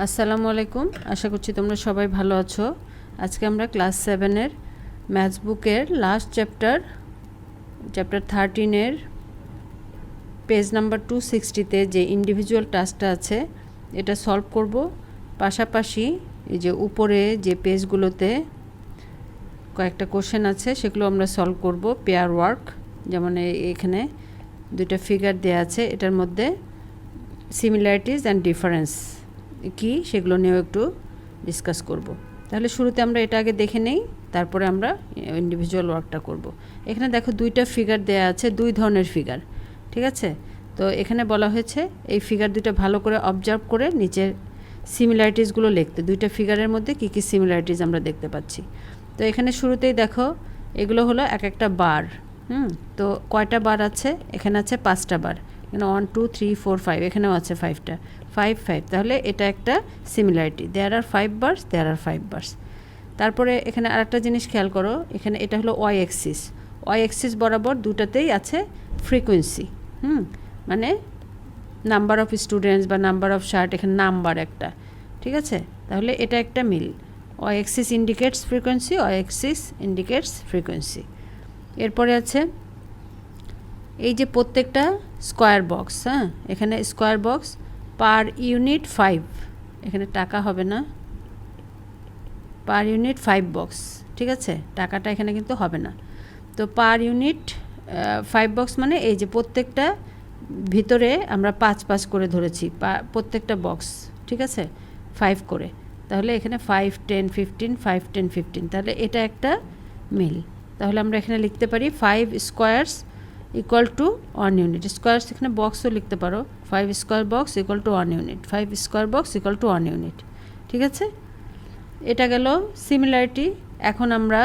আসসালামু আলাইকুম। আশা করছি তোমরা সবাই ভালো আছো। আজকে আমরা ক্লাস সেভেনের ম্যাথস বুকের লাস্ট চ্যাপ্টার চ্যাপ্টার থার্টিনের পেজ নাম্বার টু সিক্সটিতে যে ইন্ডিভিজুয়াল টাস্কটা আছে, এটা সলভ করব। পাশাপাশি এই যে উপরে যে পেজগুলোতে কয়েকটা কোশ্চেন আছে, সেগুলো আমরা সলভ করব। পেয়ার ওয়ার্ক যেমন এখানে দুইটা ফিগার দেওয়া আছে, এটার মধ্যে সিমিলারিটিস অ্যান্ড ডিফারেন্স কি সেগুলো নিয়েও একটু ডিসকাস করব। তাহলে শুরুতে আমরা এটা আগে দেখে নেই, তারপরে আমরা ইন্ডিভিজুয়াল ওয়ার্কটা করব। এখানে দেখো দুইটা ফিগার দেয়া আছে, দুই ধরনের ফিগার ঠিক আছে? তো এখানে বলা হয়েছে এই ফিগার দুইটা ভালো করে অবজার্ভ করে নিচের সিমিলারিটিসগুলো লিখতে, দুইটা ফিগারের মধ্যে কী কী সিমিলারিটিস আমরা দেখতে পাচ্ছি। তো এখানে শুরুতেই দেখো, এগুলো হলো এক একটা বার, হুম? তো কয়টা বার আছে? এখানে আছে পাঁচটা বার, এখানে one two three four five এখানেও আছে ফাইভটা ফাইভ ফাইভ তাহলে এটা একটা similarity there are five bars there are five bars তারপরে এখানে আরেকটা জিনিস খেয়াল করো, এখানে এটা হলো ওয়াই এক্সিস ওয়াই এক্সিস বরাবর দুটাতেই আছে ফ্রিকোয়েন্সি হুম মানে নাম্বার অফ স্টুডেন্টস বা নাম্বার অফ শার্ট এখানে নাম্বার একটা। ঠিক আছে? তাহলে এটা একটা মিল। Y axis indicates frequency Y axis indicates frequency এরপরে আছে এই যে প্রত্যেকটা স্কোয়ার বক্স হ্যাঁ? এখানে square box per unit five. এখানে টাকা হবে না। পার ইউনিট ফাইভ বক্স, ঠিক আছে? টাকাটা এখানে কিন্তু হবে না। তো পার ইউনিট ফাইভ বক্স মানে এই যে প্রত্যেকটা ভিতরে আমরা পাঁচ পাঁচ করে ধরেছি প্রত্যেকটা বক্স, ঠিক আছে? ফাইভ করে। তাহলে এখানে five, ten, fifteen, five, ten, fifteen. তাহলে এটা একটা মিল। তাহলে আমরা এখানে লিখতে পারি five squares equal to one unit. Squares এখানে বক্সও লিখতে পারো। Five square box equal to one unit five square box equal to one unit ঠিক আছে? এটা গেল সিমিলারিটি এখন আমরা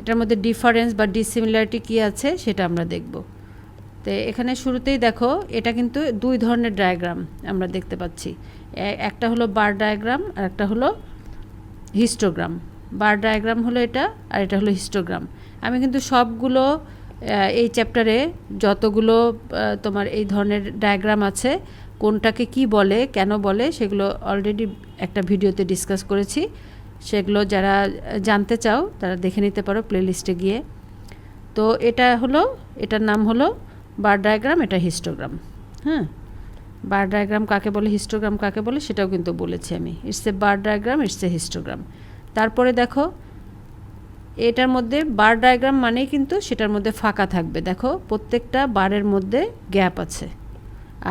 এটার মধ্যে ডিফারেন্স বা ডিসিমিলারিটি কী আছে সেটা আমরা দেখব। তো এখানে শুরুতেই দেখো, এটা কিন্তু দুই ধরনের ডায়াগ্রাম আমরা দেখতে পাচ্ছি। একটা হলো বার ডায়াগ্রাম আর একটা হলো হিস্টোগ্রাম বার ডায়াগ্রাম হলো এটা আর এটা হলো হিস্টোগ্রাম আমি কিন্তু সবগুলো এই চ্যাপ্টারে যতগুলো তোমার এই ধরনের ডায়াগ্রাম আছে, কোনটাকে কি বলে, কেন বলে, সেগুলো অলরেডি একটা ভিডিওতে ডিসকাস করেছি। সেগুলো যারা জানতে চাও, তারা দেখে নিতে পারো প্লেলিস্টে গিয়ে। তো এটা হলো, এটার নাম হলো বার ডায়াগ্রাম এটা হিস্টোগ্রাম হ্যাঁ? বার ডায়াগ্রাম কাকে বলে হিস্টোগ্রাম কাকে বলে, সেটাও কিন্তু বলেছি আমি। It's a bar diagram it's a histogram তারপরে দেখো এটার মধ্যে বার ডায়াগ্রাম মানেই কিন্তু সেটার মধ্যে ফাঁকা থাকবে। দেখো, প্রত্যেকটা বারের মধ্যে গ্যাপ আছে।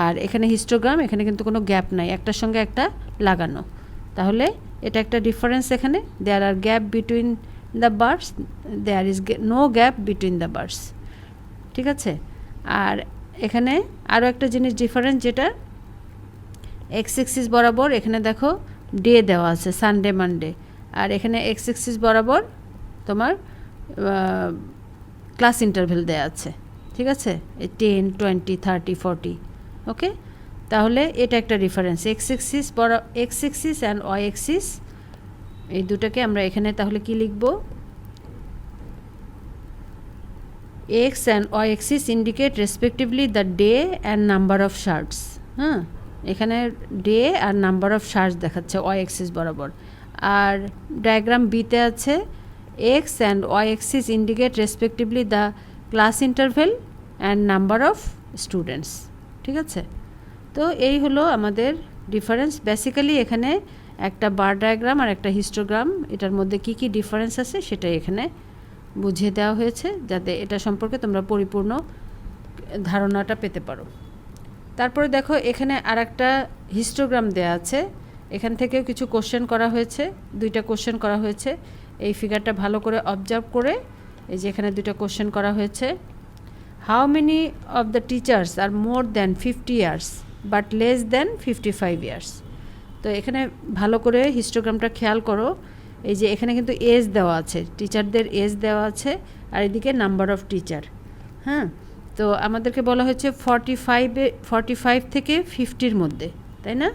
আর এখানে হিস্টোগ্রাম এখানে কিন্তু কোনো গ্যাপ নাই, একটার সঙ্গে একটা লাগানো। তাহলে এটা একটা ডিফারেন্স এখানে। There are gap between the bars there is no gap between the bars ঠিক আছে? আর এখানে আরও একটা জিনিস ডিফারেন্স যেটা এক্স এক্সিস বরাবর এখানে দেখো ডে দেওয়া আছে সানডে মানডে আর এখানে এক্স এক্সিস বরাবর তোমার ক্লাস ইন্টারভেল দেওয়া আছে, ঠিক আছে? Ten twenty thirty forty okay তাহলে এটা একটা রেফারেন্স এক্স এক্সিস বড় X axis and Y axis এই দুটাকে আমরা এখানে তাহলে কি লিখব? X and Y axis indicate respectively the day and number of shirts হ্যাঁ এখানে ডে আর নাম্বার অফ শার্টস দেখাচ্ছে ওয়াই এক্সিস বরাবর। আর ডায়াগ্রাম বিতে আছে X and Y axis indicate respectively the class interval and number of students ঠিক আছে? তো এই হলো আমাদের ডিফারেন্স বেসিক্যালি এখানে একটা বার ডায়াগ্রাম আর একটা হিস্টোগ্রাম এটার মধ্যে কি কি ডিফারেন্স আছে সেটাই এখানে বুঝিয়ে দেওয়া হয়েছে, যাতে এটা সম্পর্কে তোমরা পরিপূর্ণ ধারণাটা পেতে পারো। তারপরে দেখো, এখানে আর একটা হিস্টোগ্রাম দেয়া আছে। এখান থেকেও কিছু কোশ্চেন করা হয়েছে, দুইটা কোশ্চেন করা হয়েছে। এই ফিগারটা ভালো করে অবজার্ভ করে এই যে এখানে দুইটা কোশ্চেন করা হয়েছে। How many of the teachers are more than fifty years but less than fifty five years তো এখানে ভালো করে হিস্টোগ্রামটা খেয়াল করো। এই যে এখানে কিন্তু এজ দেওয়া আছে টিচারদের এজ দেওয়া আছে আর এদিকে নাম্বার অফ টিচার হ্যাঁ? তো আমাদেরকে বলা হয়েছে ফর্টি ফাইভে ফর্টি ফাইভ থেকে ফিফটির মধ্যে, তাই না?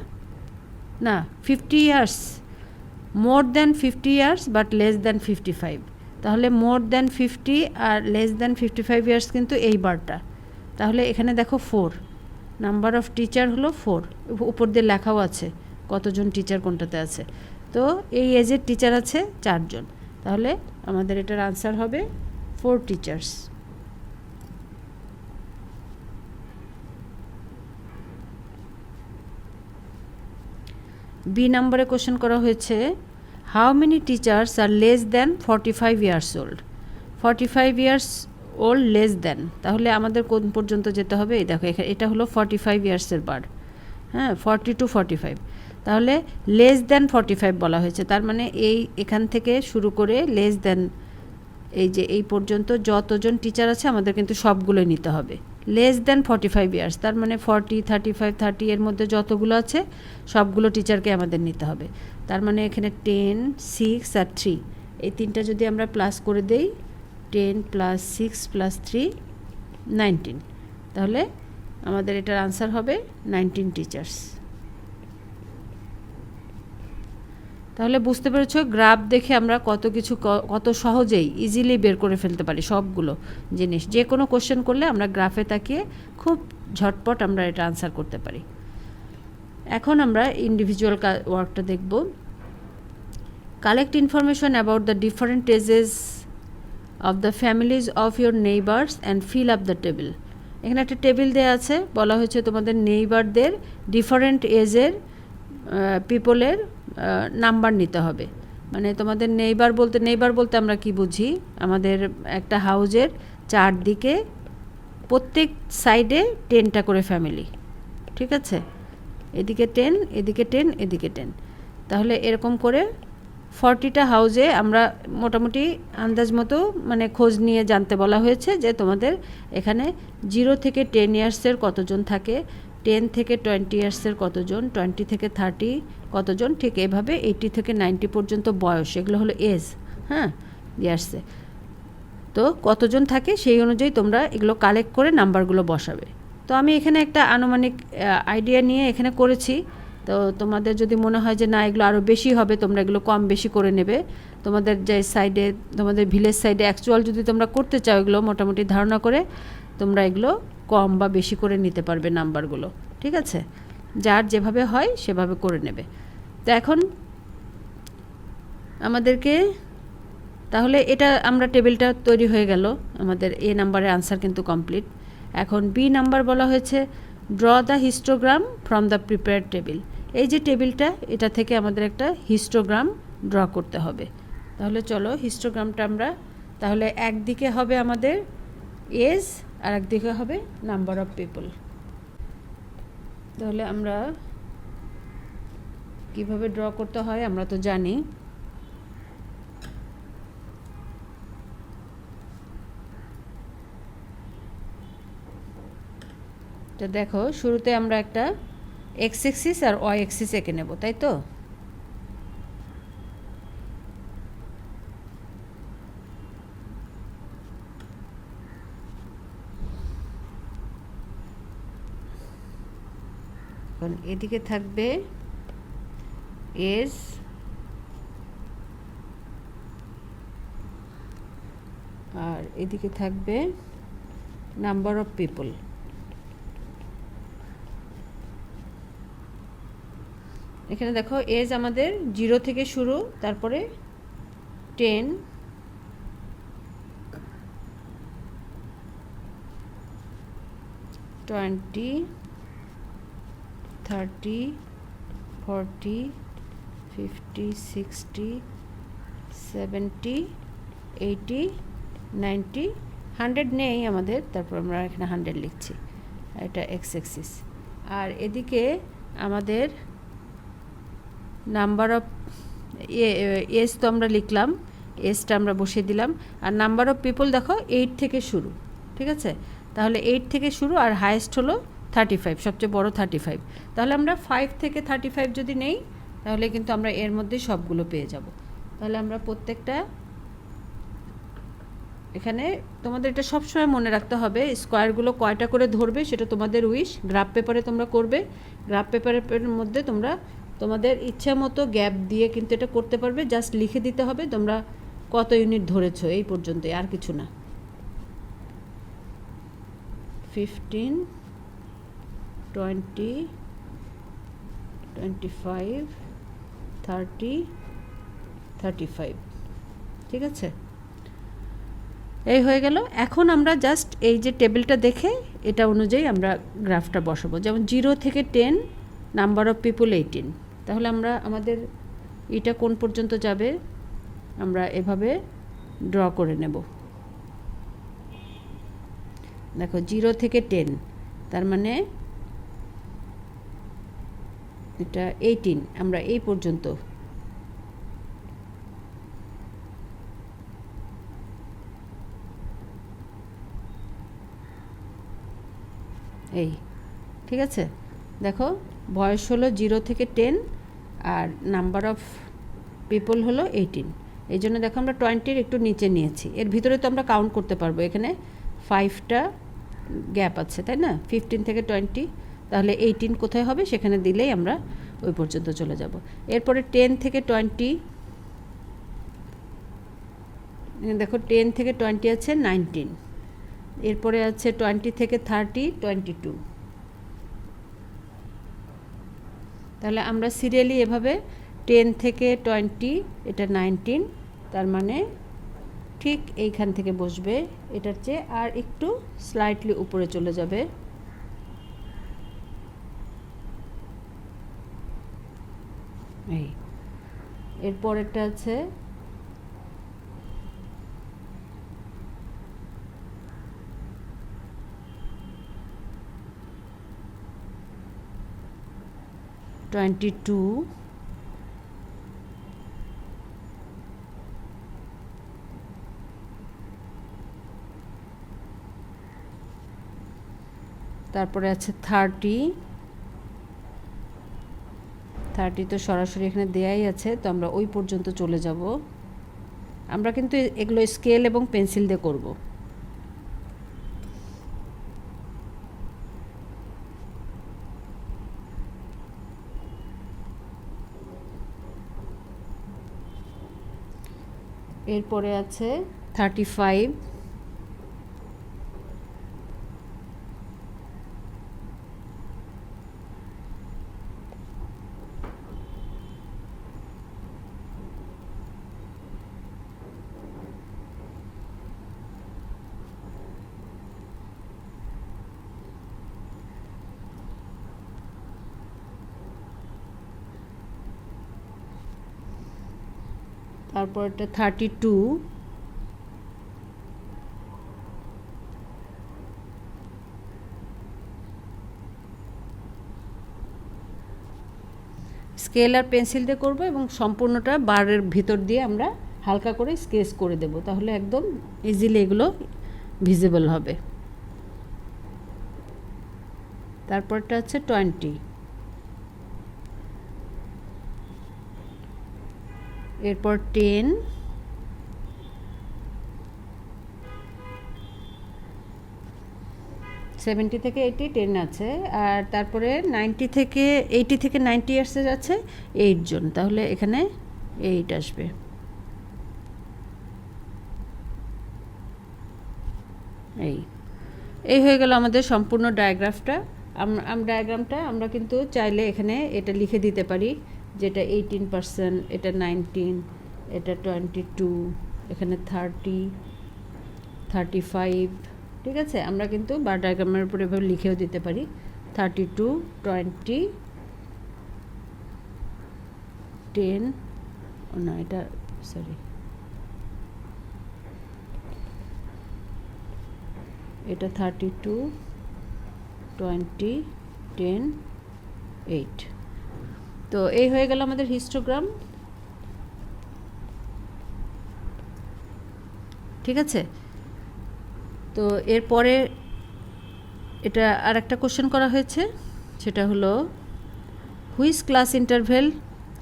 না fifty years more than fifty years but less than fifty five তাহলে মোর দ্যান ফিফটি আর less than fifty five years কিন্তু এই বারটা। তাহলে এখানে দেখো ফোর নাম্বার অফ টিচার হলো ফোর উপর দিয়ে লেখাও আছে কতজন টিচার কোনটাতে আছে। তো এই এজের টিচার আছে চারজন। তাহলে আমাদের এটার আনসার হবে ফোর টিচার্স বি নম্বরে কোশ্চেন করা হয়েছে how many teachers are less than forty five years old forty five years old less than তাহলে আমাদের কোন পর্যন্ত যেতে হবে? এই দেখো এটা হলো ফর্টি ফাইভ ইয়ার্সের বার হ্যাঁ ফর্টি টু ফর্টি ফাইভ তাহলে লেস দেন ফর্টি ফাইভ বলা হয়েছে। তার মানে এই, এখান থেকে শুরু করে লেস দেন এই যে, এই পর্যন্ত যতজন টিচার আছে, আমাদের কিন্তু সবগুলোই নিতে হবে। Less than forty five years তার মানে ফর্টি থার্টি ফাইভ থার্টি এর মধ্যে যতগুলো আছে, সবগুলো টিচারকে আমাদের নিতে হবে। তার মানে এখানে টেন সিক্স আর থ্রি এই তিনটা যদি আমরা প্লাস করে দেই ten plus six plus three nineteen তাহলে আমাদের এটার আনসার হবে নাইনটিন টিচার্স তাহলে বুঝতে পেরেছ গ্রাফ দেখে আমরা কত কিছু কত সহজেই ইজিলি বের করে ফেলতে পারি সবগুলো জিনিস। যে কোনো কোশ্চেন করলে আমরা গ্রাফে তাকিয়ে খুব ঝটপট আমরা এটা আনসার করতে পারি। এখন আমরা ইন্ডিভিজুয়াল ওয়ার্কটা দেখব। Collect information about the different ages of the families of your neighbours and fill up the table এখানে একটা টেবিল দেওয়া আছে, বলা হয়েছে তোমাদের নেইবারদের ডিফারেন্ট এজের পিপলের নাম্বার নিতে হবে। মানে তোমাদের নেইবার বলতে নেইবার বলতে আমরা কি বুঝি? আমাদের একটা হাউজের চারদিকে প্রত্যেক সাইডে টেনটা করে ফ্যামিলি ঠিক আছে? এদিকে টেন এদিকে টেন এদিকে টেন তাহলে এরকম করে ফর্টিটা হাউজে আমরা মোটামুটি আন্দাজ মতো মানে খোঁজ নিয়ে জানতে বলা হয়েছে যে তোমাদের এখানে জিরো থেকে টেন ইয়ার্সের কতজন থাকে টেন থেকে টোয়েন্টি ইয়ার্সের কতজন টোয়েন্টি থেকে থার্টি কতজন, ঠিক এভাবে এইটি থেকে নাইনটি পর্যন্ত বয়স, এগুলো হলো এজ হ্যাঁ ইয়ার্সে তো কতজন থাকে সেই অনুযায়ী তোমরা এগুলো কালেক্ট করে নাম্বারগুলো বসাবে। তো আমি এখানে একটা আনুমানিক আইডিয়া নিয়ে এখানে করেছি। তো তোমাদের যদি মনে হয় যে না, এগুলো আরও বেশি হবে, তোমরা এগুলো কম বেশি করে নেবে। তোমাদের যে সাইডে তোমাদের ভিলেজ সাইডে অ্যাকচুয়াল যদি তোমরা করতে চাও এগুলো, মোটামুটি ধারণা করে তোমরা এগুলো কম বা বেশি করে নিতে পারবে নাম্বারগুলো ঠিক আছে? যার যেভাবে হয়, সেভাবে করে নেবে। তো এখন আমাদেরকে, তাহলে এটা আমরা টেবিলটা তৈরি হয়ে গেল। আমাদের এ নাম্বারের আনসার কিন্তু কমপ্লিট এখন বি নাম্বার বলা হয়েছে draw the histogram from the prepare table এই যে টেবিলটা এটা থেকে আমাদের একটা হিস্টোগ্রাম ড্র করতে হবে। তাহলে চলো হিস্টোগ্রামটা আমরা, তাহলে একদিকে হবে আমাদের এজ আর একদিকে হবে নাম্বার অফ পিপল তাহলে আমরা কীভাবে ড্র করতে হয় আমরা তো জানি। তো দেখো, শুরুতে আমরা একটা এক্স এক্সিস আর ওয়াই এক্সিস এঁকে নেব, তাই তো? এদিকে থাকবে এস আর এদিকে থাকবে নাম্বার অফ পিপল এখানে দেখো, এজ আমাদের জিরো থেকে শুরু, তারপরে ten. Twenty, thirty, forty, fifty, sixty, seventy, eighty, ninety. Hundred নেই আমাদের, তারপর আমরা এখানে হান্ড্রেড লিখছি। এটা এক্স এক্সিস আর এদিকে আমাদের নাম্বার অফ এস তো আমরা লিখলাম, এসটা আমরা বসিয়ে দিলাম। আর নাম্বার অফ পিপল দেখো, এইট থেকে শুরু, ঠিক আছে? তাহলে এইট থেকে শুরু আর হায়েস্ট হলো থার্টি ফাইভ, সবচেয়ে বড় থার্টি ফাইভ। তাহলে আমরা ফাইভ থেকে থার্টি ফাইভ যদি নেই, তাহলে কিন্তু আমরা এর মধ্যে সবগুলো পেয়ে যাব। তাহলে আমরা প্রত্যেকটা এখানে তোমাদের এটা সবসময় মনে রাখতে হবে, স্কোয়ারগুলো কয়টা করে ধরবে সেটা তোমাদের উইশ। গ্রাফ পেপারে তোমরা করবে, গ্রাফ পেপারের মধ্যে তোমরা তোমাদের ইচ্ছা মতো গ্যাপ দিয়ে কিন্তু এটা করতে পারবে জাস্ট লিখে দিতে হবে তোমরা কত ইউনিট ধরেছো, এই পর্যন্ত আর কিছু না। Fifteen twenty twenty five thirty thirty five ঠিক আছে? এই হয়ে গেল। এখন আমরা জাস্ট এই যে টেবিলটা দেখে, এটা অনুযায়ী আমরা গ্রাফটা বসাবো। যেমন জিরো থেকে ten number of people eighteen তাহলে আমরা আমাদের এটা কোন পর্যন্ত যাবে? আমরা এভাবে ড্র করে নেব। দেখো জিরো থেকে টেন তার মানে এটা এইটিন আমরা এই পর্যন্ত এই, ঠিক আছে? দেখো বয়স হলো জিরো থেকে টেন আর নাম্বার অফ পিপল হলো এইটিন। এই জন্য দেখো আমরা টোয়েন্টির একটু নিচে নিয়েছি। এর ভিতরে তো আমরা কাউন্ট করতে পারব। এখানে ফাইভটা গ্যাপ আছে, তাই না? ফিফটিন থেকে টোয়েন্টি তাহলে এইটিন কোথায় হবে? সেখানে দিলেই আমরা ওই পর্যন্ত চলে যাব। এরপরে টেন থেকে টোয়েন্টি দেখো টেন থেকে টোয়েন্টি আছে নাইনটিন এরপরে আছে টোয়েন্টি থেকে থার্টি টোয়েন্টি টু তাহলে আমরা সিরিয়ালি এভাবে টেন থেকে টোয়েন্টি এটা নাইনটিন তার মানে ঠিক এইখান থেকে বসবে। এটার চেয়ে আর একটু স্লাইটলি উপরে চলে যাবে। এই। এরপরেরটা আছে টোয়েন্টি টু তারপরে আছে থার্টি থার্টি তো সরাসরি এখানে দেয়াই আছে, তো আমরা ওই পর্যন্ত চলে যাব। আমরা কিন্তু এগুলো স্কেল এবং পেন্সিল দিয়ে করব। এরপরে আছে থার্টি ফাইভ। তারপর এটা থার্টি টু স্কেল আর পেন্সিল দিয়ে করব এবং সম্পূর্ণটা বারের ভিতর দিয়ে আমরা হালকা করে স্কেচ করে দেব, তাহলে একদম ইজিলি এগুলো ভিজিবল হবে। তারপরটা হচ্ছে টোয়েন্টি এরপর টেন সেভেন্টি থেকে এইটি টেন আছে। আর তারপরে নাইনটি থেকে এইটি থেকে নাইনটি ইয়ার্সের আছে এইট জন। তাহলে এখানে এইট আসবে। এই। এই হয়ে গেল আমাদের সম্পূর্ণ ডায়াগ্রাফটা আমরা ডায়াগ্রামটা আমরা কিন্তু চাইলে এখানে এটা লিখে দিতে পারি। যেটা এইটিন পার্সেন্ট এটা নাইনটিন এটা টোয়েন্টি টু এখানে থার্টি থার্টি ফাইভ ঠিক আছে? আমরা কিন্তু বার ডায়াগ্রামের উপর এভাবে লিখেও দিতে পারি। থার্টি টু টোয়েন্টি টেন না, এটা সরি এটা thirty two twenty ten eight তো এই হয়ে গেল আমাদের হিস্টোগ্রাম ঠিক আছে? তো এরপরে এটা আর একটা কোশ্চেন করা হয়েছে, সেটা হলো which class interval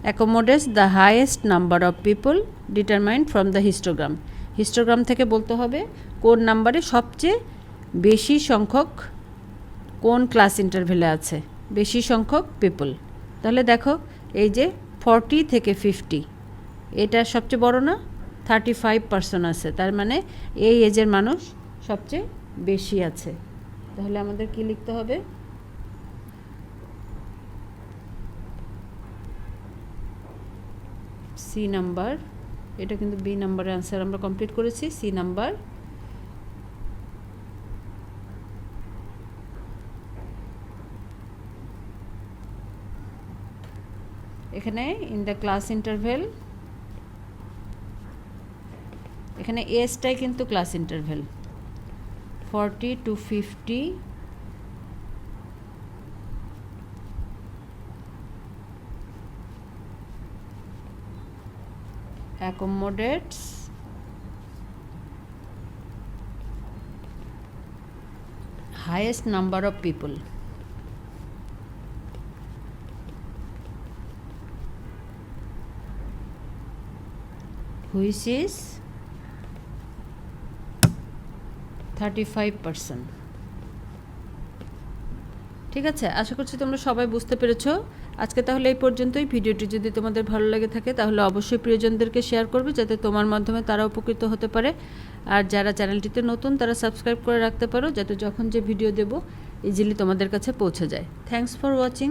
accommodates the highest number of people determined from the histogram histogram থেকে বলতে হবে, কোন নাম্বারে সবচেয়ে বেশি সংখ্যক কোন ক্লাস ইন্টারভেলে আছে? বেশি সংখ্যক পিপল তাহলে দেখো, এই যে ফর্টি থেকে ফিফটি এটা সবচেয়ে বড় না? থার্টি ফাইভ পার্সেন্ট আছে, তার মানে এই এজের মানুষ সবচেয়ে বেশি আছে। তাহলে আমাদের কি লিখতে হবে? সি নাম্বার এটা কিন্তু বি নাম্বারের আনসার আমরা কমপ্লিট করেছি সি নাম্বার এখানে ইন দ্য ক্লাস ইন্টারভেল এখানে এসটাই কিন্তু class interval forty to fifty accommodates, highest number of people. Which is 35 percent. ঠিক আছে? আশা করছি তোমরা সবাই বুঝতে পেরেছ। আজকে তাহলে এই পর্যন্তই। ভিডিওটি যদি তোমাদের ভালো লাগে থাকে, তাহলে অবশ্যই প্রিয়জনদেরকে শেয়ার করবে যাতে তোমার মাধ্যমে তারা উপকৃত হতে পারে। আর যারা চ্যানেলটিতে নতুন, তারা সাবস্ক্রাইব করে রাখতে পারো, যাতে যখন যে ভিডিও দেব ইজিলি তোমাদের কাছে পৌঁছে যায়। Thanks for watching